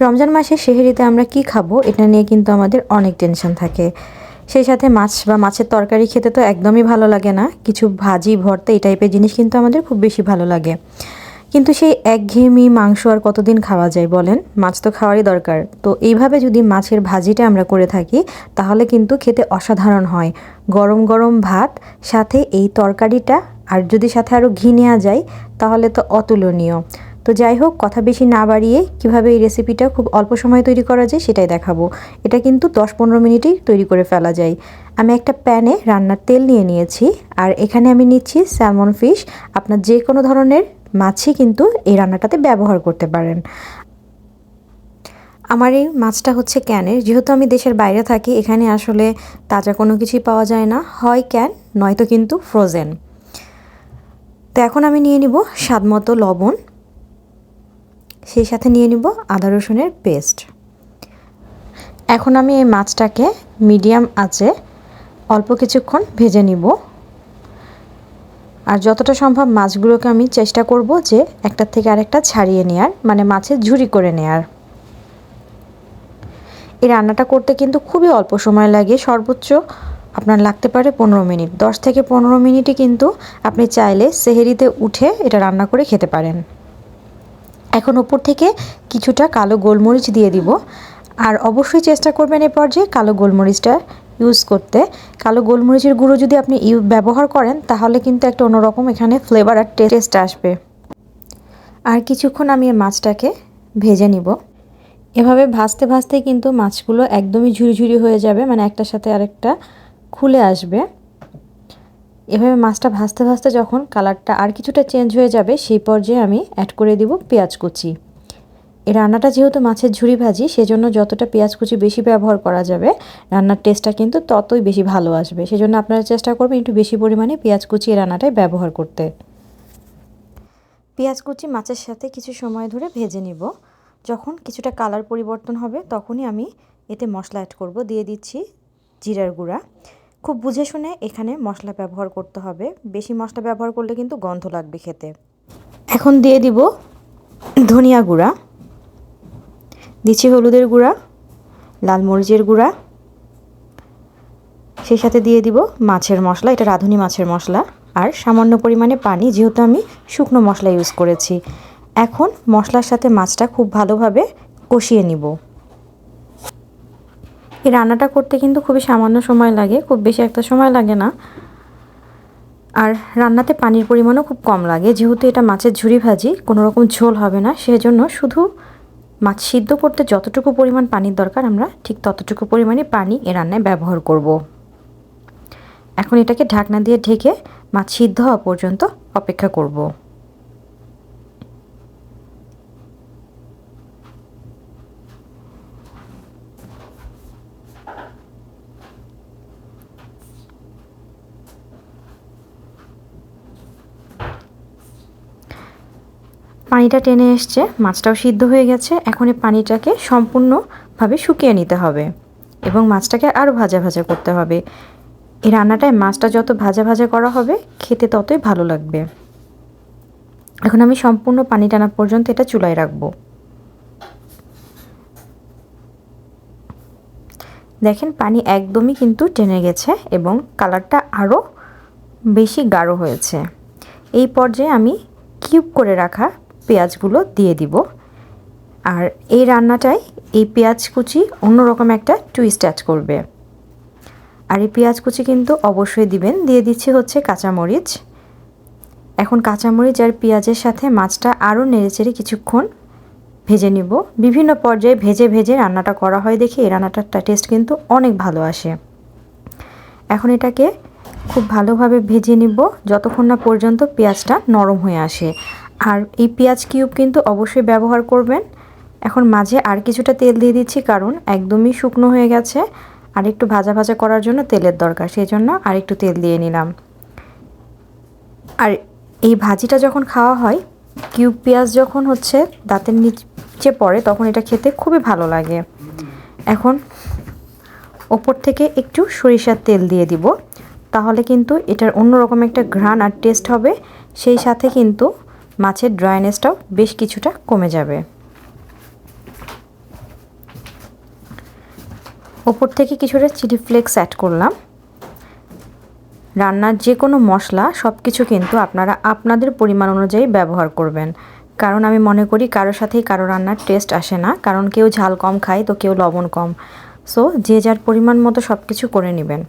রমজান মাসে সেহেরিতে আমরা কি খাব, এটা নিয়ে কিন্তু আমাদের অনেক টেনশন থাকে। সেই সাথে মাছ বা মাছের তরকারি খেতে তো একদমই ভালো লাগে না। কিছু ভাজি, ভর্তা এই টাইপের জিনিস কিন্তু আমাদের খুব বেশি ভালো লাগে। কিন্তু সেই একঘেয়েমি মাংস আর কতদিন খাওয়া যায় বলেন? মাছ তো খাওয়ারই দরকার। তো এইভাবে যদি মাছের ভাজিটা আমরা করে থাকি, তাহলে কিন্তু খেতে অসাধারণ হয়। গরম গরম ভাত, সাথে এই তরকারিটা, আর যদি সাথে আরও ঘি নেওয়া যায়, তাহলে তো অতুলনীয়। তো যাই হোক, কথা বেশি না বাড়িয়ে কীভাবে এই রেসিপিটা খুব অল্প সময়ে তৈরি করা যায় সেটাই দেখাবো। এটা কিন্তু দশ পনেরো মিনিটেই তৈরি করে ফেলা যায়। আমি একটা প্যানে রান্নার তেল নিয়ে নিয়েছি আর এখানে আমি নিচ্ছি স্যালমন ফিশ আপনার যে কোনো ধরনের মাছই কিন্তু এই রান্নাটাতে ব্যবহার করতে পারেন। আমার এই মাছটা হচ্ছে ক্যানের যেহেতু আমি দেশের বাইরে থাকি, এখানে আসলে তাজা কোনো কিছুই পাওয়া যায় না। হয় ক্যান নয়তো কিন্তু ফ্রোজেন তো এখন আমি নিয়ে নিব স্বাদ মতো লবণ। সেই সাথে নিয়ে নিব আদা রসুনের পেস্ট। এখন আমি এই মাছটাকে মিডিয়াম আঁচে অল্প কিছুক্ষণ ভেজে নিব। আর যতটা সম্ভব মাছগুলোকে আমি চেষ্টা করব যে একটার থেকে আরেকটা ছাড়িয়ে নেওয়ার মানে মাছের ঝুরি করে নেয়ার। এই রান্নাটা করতে কিন্তু খুবই অল্প সময় লাগে, সর্বোচ্চ আপনার লাগতে পারে পনেরো মিনিট। দশ থেকে পনেরো মিনিটই কিন্তু আপনি চাইলে সেহেরিতে উঠে এটা রান্না করে খেতে পারেন। এখন ওপর থেকে কিছুটা কালো গোলমরিচ দিয়ে দিব। আর অবশ্যই চেষ্টা করবেন এ পর্যায়ে কালো গোলমরিচটা ইউজ করতে। কালো গোলমরিচের গুঁড়ো যদি আপনি ব্যবহার করেন, তাহলে কিন্তু একটা অন্যরকম এখানে ফ্লেভার আর টেস্ট আসবে। আর কিছুক্ষণ আমি মাছটাকে ভেজে নিব। এভাবে ভাজতে ভাজতে কিন্তু মাছগুলো একদমই ঝুরি হয়ে যাবে মানে একটার সাথে আরেকটা খুলে আসবে। এভাবে মাছটা ভাজতে ভাজতে যখন কালারটা আর কিছুটা চেঞ্জ হয়ে যাবে, সেই পর্যায়ে আমি অ্যাড করে দিব পেঁয়াজ কুচি। এই রান্নাটা যেহেতু মাছের ঝুড়ি ভাজি, সেজন্য যতটা পেঁয়াজ কুচি বেশি ব্যবহার করা যাবে, রান্নার টেস্টটা কিন্তু ততই বেশি ভালো আসবে। সেজন্য আপনারা চেষ্টা করবেন একটু বেশি পরিমাণে পেঁয়াজ কুচি রান্নাটায় ব্যবহার করতে। পেঁয়াজ কুচি মাছের সাথে কিছু সময় ধরে ভেজে নিব। যখন কিছুটা কালার পরিবর্তন হবে, তখনই আমি এতে মশলা অ্যাড করব। দিয়ে দিচ্ছি জিরার গুঁড়া। খুব বুঝে শুনে এখানে মশলা ব্যবহার করতে হবে। বেশি মশলা ব্যবহার করলে কিন্তু গন্ধ লাগবে খেতে। এখন দিয়ে দিব ধনিয়া গুঁড়া, দিচ্ছি হলুদের গুঁড়া, লাল মরিচের গুঁড়া। সেই সাথে দিয়ে দিব মাছের মশলা, এটা রাঁধুনি মাছের মশলা। আর সামান্য পরিমাণে পানি, যেহেতু আমি শুকনো মশলা ইউজ করেছি। এখন মশলার সাথে মাছটা খুব ভালোভাবে কষিয়ে নিব। এই রান্নাটা করতে কিন্তু খুবই সামান্য সময় লাগে, খুব বেশি একটা সময় লাগে না আর রান্নাতে পানির পরিমাণও খুব কম লাগে, যেহেতু এটা মাছের ঝুরি ভাজি, কোনো রকম ঝোল হবে না, সেজন্য শুধু মাছ সিদ্ধ করতে যতটুকু পরিমাণ পানির দরকার, আমরা ঠিক ততটুকু পরিমাণে পানি এ রান্নায় ব্যবহার করব। এখন এটাকে ঢাকনা দিয়ে ঢেকে মাছ সিদ্ধ হওয়া পর্যন্ত অপেক্ষা করব। পানিটা টেনে এসছে, মাছটাও সিদ্ধ হয়ে গেছে, এখন এই পানিটাকে সম্পূর্ণভাবে শুকিয়ে নিতে হবে এবং মাছটাকে আরও ভাজা ভাজা করতে হবে। এই রান্নাটায় মাছটা যত ভাজা ভাজা করা হবে, খেতে ততই ভালো লাগবে। এখন আমি সম্পূর্ণ পানি টানা পর্যন্ত এটা চুলায় রাখব। দেখেন, পানি একদমই কিন্তু টেনে গেছে এবং কালারটা আরও বেশি গাঢ় হয়েছে। এই পর্যায়ে আমি কিউব করে রাখা পেঁয়াজগুলো দিয়ে দিব। আর এই রান্নাটায় এই পেঁয়াজ কুচি অন্যরকম একটা টুইস্ট অ্যাড করবে। আর এই পেঁয়াজ কুচি কিন্তু অবশ্যই দিবেন। দিয়ে দিচ্ছি হচ্ছে কাঁচামরিচ। এখন কাঁচামরিচ আর পেঁয়াজের সাথে মাছটা আরও নেড়েচেড়ে কিছুক্ষণ ভেজে নিব। বিভিন্ন পর্যায়ে ভেজে ভেজে রান্নাটা করা হয় দেখে এই রান্নাটার টেস্ট কিন্তু অনেক ভালো আসে। এখন এটাকে খুব ভালোভাবে ভেজে নিব। যতক্ষণ না পর্যন্ত পেঁয়াজটা নরম হয়ে আসে। আর এই পেঁয়াজ কিউব কিন্তু অবশ্যই ব্যবহার করবেন। এখন মাঝে আর কিছুটা তেল দিয়ে দিচ্ছি, কারণ একদমই শুকনো হয়ে গেছে আর একটু ভাজা ভাজা করার জন্য তেলের দরকার সেই জন্য আর একটু তেল দিয়ে নিলাম। আর এই ভাজিটা যখন খাওয়া হয় কিউব পেঁয়াজ যখন হচ্ছে দাঁতের নিচে পড়ে, তখন এটা খেতে খুবই ভালো লাগে। এখন ওপর থেকে একটু সরিষার তেল দিয়ে দিব, তাহলে কিন্তু এটার অন্যরকম একটা ঘ্রাণ আর টেস্ট হবে। সেই সাথে কিন্তু মাছের ড্রাইনেসটাও বেশ কিছুটা কমে যাবে। ওপর থেকে কিছুটা চিলি ফ্লেক্স অ্যাড করলাম। রান্নার যে কোনো মশলা সব কিছু কিন্তু আপনারা আপনাদের পরিমাণ অনুযায়ী ব্যবহার করবেন। কারণ আমি মনে করি কারোর সাথেই কারও রান্নার টেস্ট আসে না। কারণ কেউ ঝাল কম খায়, তো কেউ লবণ কম। সো যে যার পরিমাণ মতো সব কিছু করে নেবেন।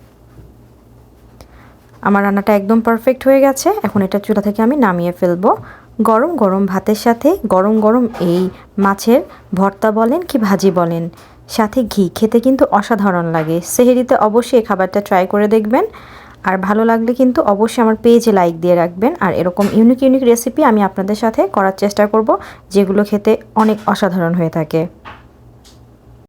আমার রান্নাটা একদম পারফেক্ট হয়ে গেছে। এখন এটা চুলা থেকে আমি নামিয়ে ফেলব। গরম গরম ভাতের সাথে গরম গরম এই মাছের ভর্তা বলেন কি ভাজি বলেন। সাথে ঘি খেতে কিন্তু অসাধারণ লাগে। সেহেরিতে অবশ্যই এই খাবারটা ট্রাই করে দেখবেন। আর ভালো লাগলে কিন্তু অবশ্যই আমার পেজে লাইক দিয়ে রাখবেন। আর এরকম ইউনিক ইউনিক রেসিপি আমি আপনাদের সাথে করার চেষ্টা করব, যেগুলো খেতে অনেক অসাধারণ হয়ে থাকে।